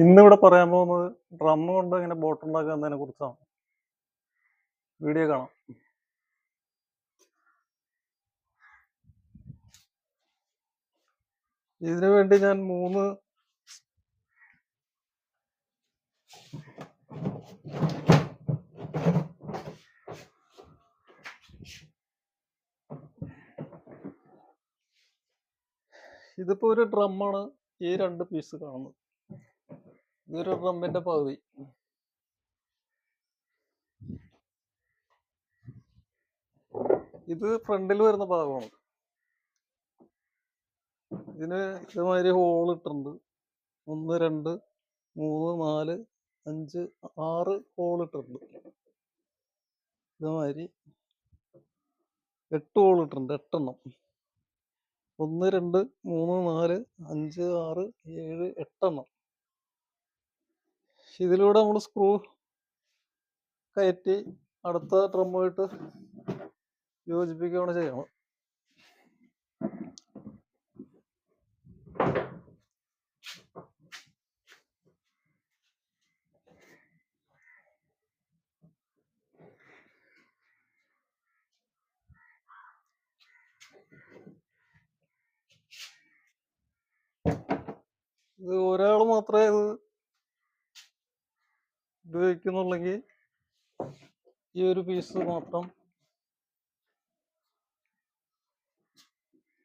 ഇന്നിവിടെ പറയാൻ പോകുന്നത് ഡ്രം കൊണ്ട് ഇങ്ങനെ ബോട്ട് ഉണ്ടാക്കുന്നതിനെ കുറിച്ചാണ്. വീഡിയോ കാണാം. ഇതിനു വേണ്ടി ഞാൻ മൂന്ന് ഇതിപ്പോ ഒരു ഡ്രമ്മാണ് ഈ രണ്ട് പീസ് കാണുന്നത്. ഇതൊരു റമ്മിന്റെ പകുതി. ഇത് ഫ്രണ്ടിൽ വരുന്ന ഭാഗമാണ്. ഇതിന് ഇതുമാതിരി ഹോൾ ഇട്ടിട്ടുണ്ട്. ഒന്ന് രണ്ട് മൂന്ന് നാല് അഞ്ച് ആറ് ഹോൾ ഇട്ടിട്ടുണ്ട്. ഇതുമാതിരി എട്ട് ഹോൾ ഇട്ടിട്ടുണ്ട് എട്ടെണ്ണം. ഒന്ന് രണ്ട് മൂന്ന് നാല് അഞ്ച് ആറ് ഏഴ് എട്ടെണ്ണം. ഇതിലൂടെ നമ്മൾ സ്ക്രൂ കയറ്റി അടുത്ത ഡ്രമ്മായിട്ട് യോജിപ്പിക്കുകയാണ് ചെയ്യണം ഇത് ഒരാൾ മാത്രമേ ഇത് ഉപയോഗിക്കുന്നുള്ളെങ്കിൽ ഈ ഒരു പീസ് മാത്രം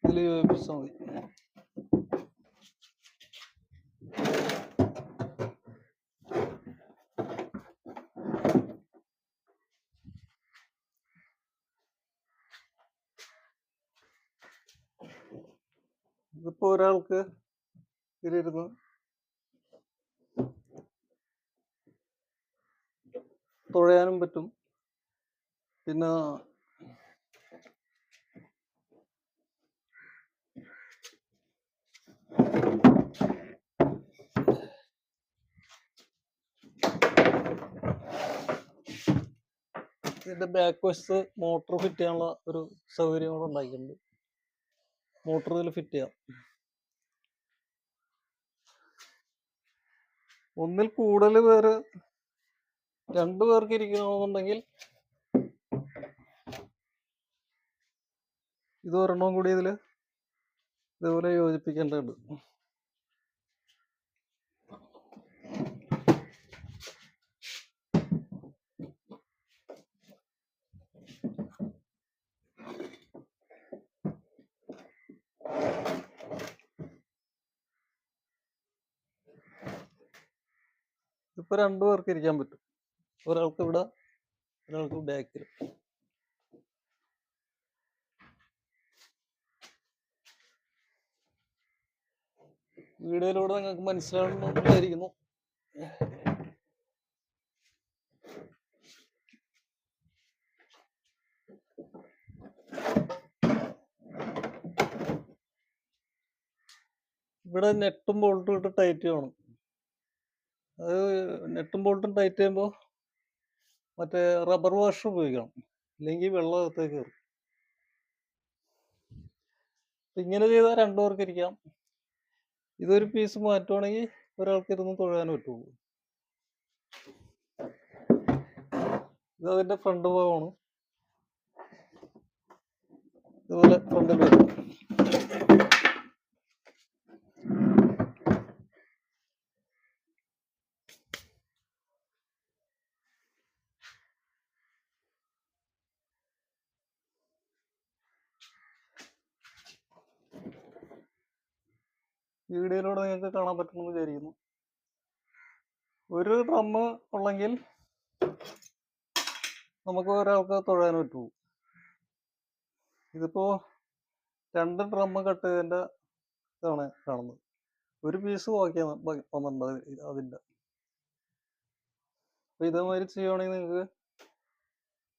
ഇതിൽ യോജിപ്പിച്ചാൽ മതി. ഇതിപ്പോ ഒരാൾക്ക് ഇതിലിരുന്ന് തുഴയാനും പറ്റും. പിന്നെ ഇതിന്റെ ബാക്ക് വശത്ത് മോട്ടർ ഫിറ്റ് ചെയ്യാനുള്ള ഒരു സൗകര്യം കൂടെ ഉണ്ടാക്കിയിട്ടുണ്ട് മോട്ടർ ഇതിൽ ഫിറ്റ് ചെയ്യാം. ഒന്നിൽ കൂടുതൽ പേര് രണ്ടു പേർക്ക് ഇരിക്കണമെന്നുണ്ടെങ്കിൽ ഇത് ഒരെണ്ണം കൂടി ഇതിൽ ഇതുപോലെ യോജിപ്പിക്കേണ്ടതുണ്ട്. ഇപ്പൊ രണ്ടു പേർക്ക് ഇരിക്കാൻ പറ്റും. ഒരാൾക്ക് ഇവിടെ ഒരാൾക്ക് ബാക്ക് വീഡിയോയിലൂടെ നിങ്ങൾക്ക് മനസ്സിലാവുന്നുണ്ടായിരിക്കുന്നു ഇവിടെ നെട്ടും ബോൾട്ടും ഇട്ട് ടൈറ്റ് ചെയ്യണം. അത് നെട്ടും ബോൾട്ടും ടൈറ്റ് ചെയ്യുമ്പോൾ മറ്റേ റബ്ബർ വാഷ് ഉപയോഗിക്കണം. അല്ലെങ്കിൽ വെള്ളം അകത്തേക്ക് കയറും ഇങ്ങനെ ചെയ്താൽ രണ്ടു പേർക്ക് ഇരിക്കാം ഇതൊരു പീസ് മാറ്റുവാണെങ്കിൽ ഒരാൾക്ക് ഇരുന്ന് തൊഴാൻ പറ്റുള്ളൂ. ഇത് ഫ്രണ്ട് ഭാഗമാണ്. ഇതുപോലെ ഫ്രണ്ട് വരും. വീഡിയോയിലൂടെ നിങ്ങൾക്ക് കാണാൻ പറ്റുമെന്ന് വിചാരിക്കുന്നു. ഒരു ഡ്രം ഉള്ളെങ്കിൽ നമുക്ക് ഒരാൾക്ക് തൊഴാൻ പറ്റൂ. ഇതിപ്പോ രണ്ട് ഡ്രം കട്ട് ചെയ്തതിന്റെ ഇതാണ് കാണുന്നത്. ഒരു പീസ് ബാക്കിയാണ് വന്നിട്ടുണ്ട് അതിന്റെ അപ്പൊ ഇതേമാതിരി ചെയ്യുവാണെങ്കിൽ നിങ്ങൾക്ക്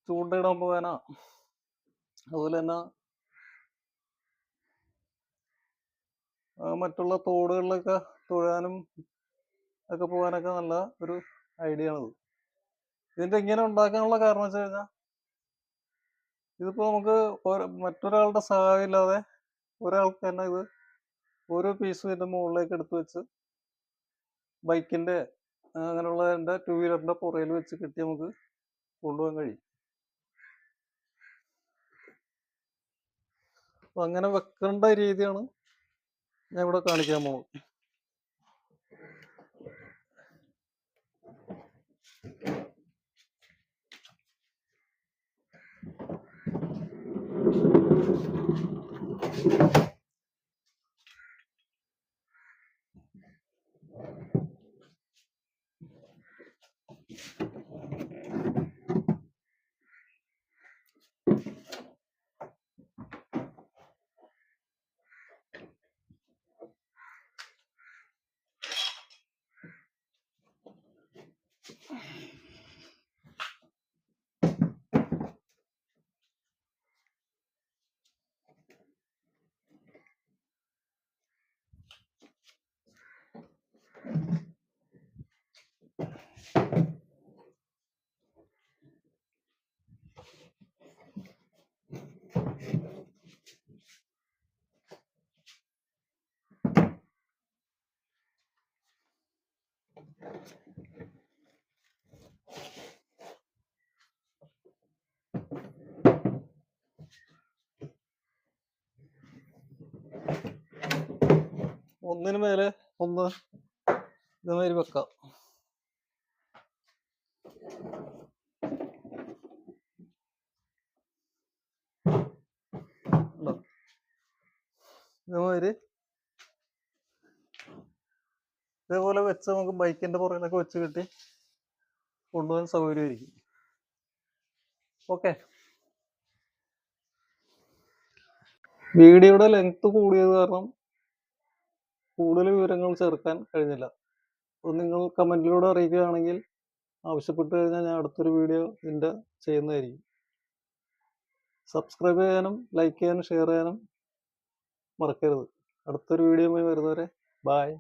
ചൂണ്ടയിടാൻ പോകാനാ. അതുപോലെ തന്നെ മറ്റുള്ള തോടുകളിലൊക്കെ തൊഴാനും ഒക്കെ പോകാനൊക്കെ നല്ല ഒരു ഐഡിയ ആണത്. ഇതിന്റെ ഇങ്ങനെ ഉണ്ടാക്കാനുള്ള കാരണം വെച്ച് കഴിഞ്ഞാൽ ഇതിപ്പോ നമുക്ക് മറ്റൊരാളുടെ സഹായം ഇല്ലാതെ ഒരാൾക്ക് തന്നെ ഇത് ഓരോ പീസും ഇതിന്റെ മുകളിലേക്ക് എടുത്തു വെച്ച് ബൈക്കിന്റെ അങ്ങനെയുള്ളതിന്റെ ടു വീലറിന്റെ പുറയിൽ വെച്ച് കെട്ടി നമുക്ക് കൊണ്ടുപോകാൻ കഴിയും. അപ്പൊ അങ്ങനെ വെക്കേണ്ട രീതിയാണ് ഞാൻ ഇവിടെ കാണിക്കാൻ പോകുന്നത് ഒന്നിന് മേലെ ഒന്ന് ഇതേമാതിരി വെക്കാം? ഇതേമാതിരി ഇതേപോലെ വെച്ച് നമുക്ക് ബൈക്കിന്റെ പുറകിലൊക്കെ വെച്ച് കെട്ടി കൊണ്ടുപോകാൻ സൗകര്യമായിരിക്കും. ഓക്കെ വീഡിയോയുടെ ലെങ്ത് കൂടിയത് കാരണം കൂടുതൽ വിവരങ്ങൾ ചേർക്കാൻ കഴിഞ്ഞില്ല. അപ്പോൾ നിങ്ങൾ കമന്റിലൂടെ അറിയിക്കുകയാണെങ്കിൽ ആവശ്യപ്പെട്ട് കഴിഞ്ഞാൽ ഞാൻ അടുത്തൊരു വീഡിയോ ഇതിന്റെ ചെയ്യുന്നതായിരിക്കും. സബ്സ്ക്രൈബ് ചെയ്യാനും ലൈക്ക് ചെയ്യാനും ഷെയർ ചെയ്യാനും മറക്കരുത്. അടുത്തൊരു വീഡിയോയുമായി വരുന്നവരെ ബായ്